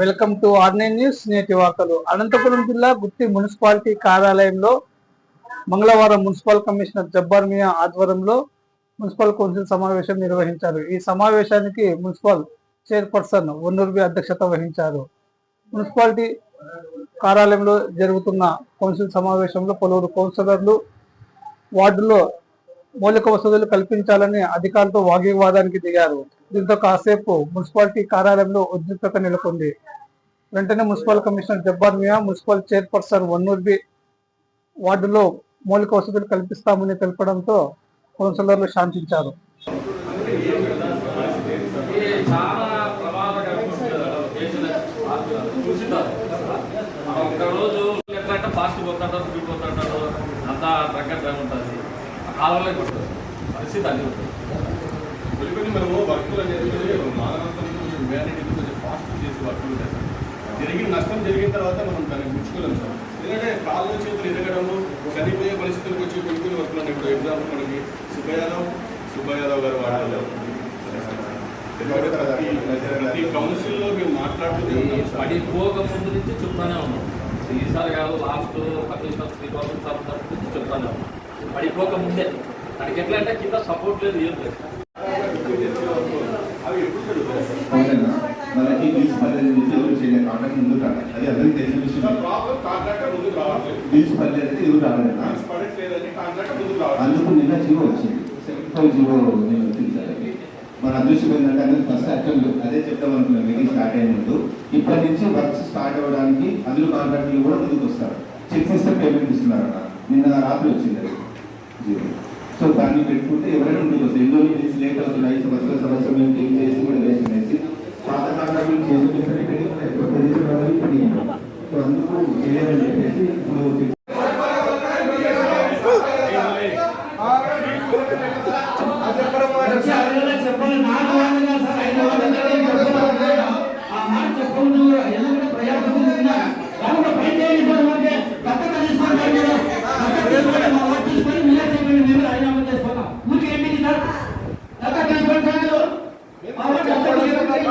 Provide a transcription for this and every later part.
Welcome to ఆర్నైన్ news నేటి వార్తలు. అనంతపురం జిల్లా గుత్తి మున్సిపాలిటీ కార్యాలయంలో మంగళవారం మున్సిపల్ కమిషనర్ జబ్బార్ మియా ఆధ్వర్యంలో మున్సిపల్ కౌన్సిల్ సమావేశం నిర్వహించారు. ఈ సమావేశానికి మున్సిపల్ చైర్పర్సన్ వన్నూర్బి అధ్యక్షత వహించారు. మున్సిపాలిటీ కార్యాలయంలో జరుగుతున్న కౌన్సిల్ సమావేశంలో పలువురు కౌన్సిలర్లు వార్డులో మౌలిక వసతులు కల్పించాలని అధికారులతో వాగ్వివాదానికి దిగారు. దీంతో కాసేపు మున్సిపాలిటీ కార్యాలయంలో ఉద్రిక్తత నెలకొంది. వెంటనే municipal commissioner Jabbar Miya municipal chairperson Vannurbi వార్డులో మౌలిక వసతులు కల్పిస్తామని తెలపడంతో కౌన్సిలర్లు శాంతించారు. ఫాస్ట్ పోతుంటారు స్పీడ్ పోతుంటారు అంతా తగ్గట్టు ఉంటుంది. ఆ కాలంలో కొడుతుంది పరిస్థితి అది ఉంటుంది. కొన్ని కొన్ని మనము వర్కులు అనేది మానవంతం కొంచెం వ్యాలిటీ కొంచెం ఫాస్ట్ చేసి వర్కులు చేస్తాం జరిగిన నష్టం జరిగిన తర్వాత మనం దాన్ని గుర్చుకోలేం సార్. ఎందుకంటే కాళ్ళు చేతులు ఎదగడము చనిపోయే పరిస్థితులకు వచ్చి కొన్ని కొన్ని వర్కులు ఇప్పుడు ఎగ్జాంపుల్ మనకి సుబ్బయాదవ్ సుబ్బయాదవ్ గారు వాడాలి ఎందుకంటే ప్రతి కౌన్సిల్లో మేము సార్. పడి పోక ముందు నుంచి చెప్తానే ఉన్నాం. ఈసారి కాదు లాస్ట్ కమిషనర్ థౌసండ్ సెవెన్ నుంచి చెప్తానే ఉన్నాం. పడిపోక ముందే. దానికి ఎట్లా అంటే కింద సపోర్ట్ లేదు ఏం లేదు. ముందుకు రావాలి అది అందరికీ తెలిసిన విషయం ప్రాబ్లం కాంట్రాక్టర్ ముందుకు రావట్లేదు రాలేదు? పడట్లేదని కాంట్రాక్టర్ ముందుకు రావట్లేదు. అందుకు నిన్న జీవో వచ్చింది. ఫైవ్ జీవో నేను వచ్చింది మన అదృష్టం ఏంటంటే అందరూ ఫస్ట్ యాక్చువల్ అదే చెప్తాం అనుకున్నాం. మీటింగ్ స్టార్ట్ అయిన ముందు. ఇప్పటి నుంచి వర్క్స్ స్టార్ట్ అవ్వడానికి అందులో కాంట్రాక్టులు కూడా ముందుకు వస్తారు. చెక్ సిస్టమ్ పేమెంట్ ఇస్తున్నారన్న నిన్న రాత్రి వచ్చింది అది జీవో. సో దాన్ని పెట్టుకుంటే ఎవరైనా ముందుకు వస్తారు. ఎన్నో లేట్ అవుతున్నాయి. సంవత్సరం సంవత్సరం మేము చేసి కూడా వేస్ట్ అనేసి పాత కాంట్రాక్టులు రీతిలో సో అందుకు చేయాలని చెప్పేసి ఇప్పుడు వచ్చి అడగలా చెప్పాలి నాకు వందగా సార్ ఐదు వందలు చెప్పాలి ఆ మాట చెప్పకుండా ఎందుకంటే ప్రజాప్రతినిధి ఉన్నారు కాబట్టి పని చేయండి సార్ మనకి దత్తత తీసుకోండి మీరు దత్తత తీసుకోండి మా వర్క్ తీసుకొని మీరే చెప్పండి మేము రాజీనామా చేసుకుంటాం ఊరికి ఏంటి సార్ దత్తత తీసుకోండి సార్ మీరు. మా వర్క్ దత్తత తీసుకోండి.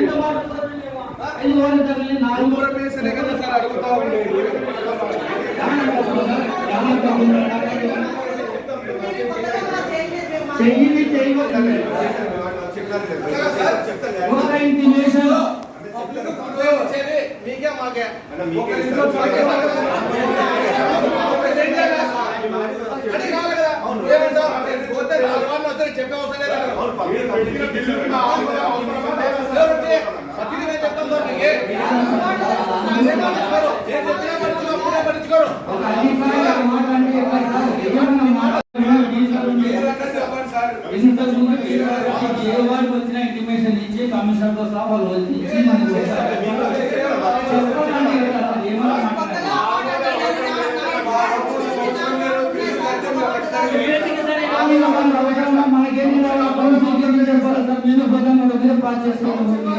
ఎంత మాట్లాడుతున్నారు మీరు? ఐదు వందలు తగిలి నాలుగు చెయ్యి చేయగలుగుతుంది ఒక ఇంటిమేషన్ మాట్లాడి ఏ వారికి వచ్చిన ఇంటిమేషన్ ఇచ్చి కమిషనర్తో సహా వాళ్ళు ఇచ్చి చెప్పాలి సార్, మీరు పాస్ చేసుకోవాలి.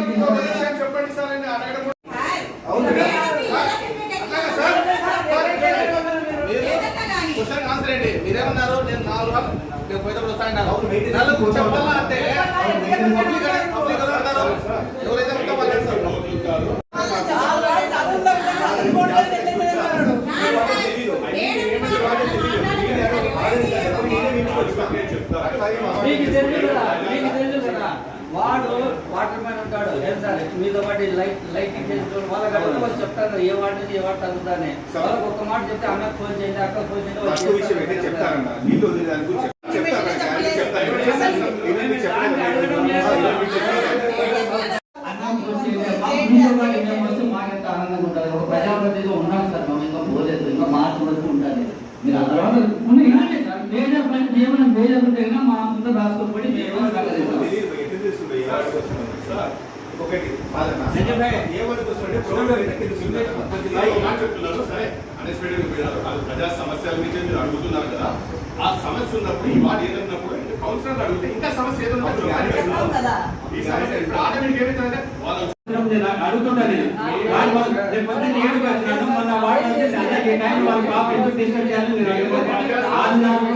మీకు తెలుసు కదా మీకు తెలుసు కదా వాడు వాటర్ మ్యాన్ ఉంటాడు ఏం సార్ మీతో పాటు లైట్ లైటింగ్ చేస్తాడు వాళ్ళకి గంటలు వాళ్ళు చెప్తారు ఏ వాటి ఏ వాటి తగ్గుతానే వాళ్ళకి ఒక మాట చెప్తే అన్నకు ఫోన్ చేయండి అక్క ఫోన్ చేయండి చెప్తారన్న నీళ్ళు వదిలేదాని గురించి చెప్తారన్న కానీ చెప్తారు ఇవన్నీ చెప్పలేదు అన్నం ఫోన్ చేయండి. మా ఊళ్ళో వాడి మేము వస్తే మాకెంత ఆనందంగా ఉంటుంది ఒక ప్రజాప్రతినిధిగా ఉన్నాం సార్. మేము ఇంకా పోలేదు ఇంకా మార్చి వరకు ఉంటుంది మీరు సార్. మేజర్ పని ఏమైనా మేజర్ ఉంటే కనుక మా అంతా రాసుకోబడి ఒకటి సరే అన్ఎక్స్పెక్టెడ్ ప్రజా సమస్యల నుంచి మీరు అడుగుతున్నారు కదా ఆ సమస్య ఉన్నప్పుడు ఈ మాట ఏదన్నప్పుడు కౌన్సిలర్ అడిగితే ఇంకా సమస్య ఏదన్నా ఈ సమస్య ఇప్పుడు ఆటోమేటిక్ ఏమైతుందంటే వాళ్ళు నేను అడుగుతుంటా నేను వాళ్ళు వాళ్ళు వచ్చినాను మొన్న వాళ్ళు టైం వాళ్ళు కాపు ఎందుకు డిస్టర్బ్ చేయాలని నేను అడుగుతాను ఆదినాడు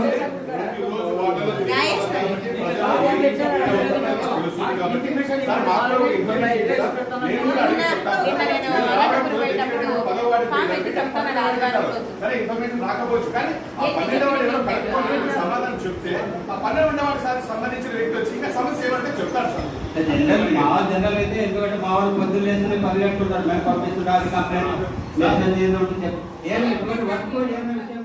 ప్రతిరోజు వార్తల్లో ఆ వచ్చింది కాబట్టి సార్ మాకు కూడా ఇన్ఫర్మేషన్ ఇస్తే సార్ నేను కూడా అడిగి చెప్తాను సార్. నిన్న నేను నేను రావడం పోయేటప్పుడు దగ్గర పదవాడి ఫామ్ దగ్గర ఇచ్చి దగ్గర చెప్తాను సరే ఇన్ఫర్మేషన్ రాకపోవచ్చు. కానీ ఆ పన్నెండు ఎవరో సమాధానం చెప్తే ఆ పన్నెండు వాడి సార్ సంబంధించిన వ్యక్తి వచ్చి ఇంకా సమస్య ఏమంటే చెప్తారు సార్. జనరల్ మా జనరల్ అయితే ఎందుకంటే మా వాళ్ళు పొద్దున్న లేచి పరిగెట్టుకుంటారు మేము పంపిస్తున్నారు కంప్లైంట్. చెప్పి ఏమి ఇప్పుడు వర్క్ ఏమి విషయం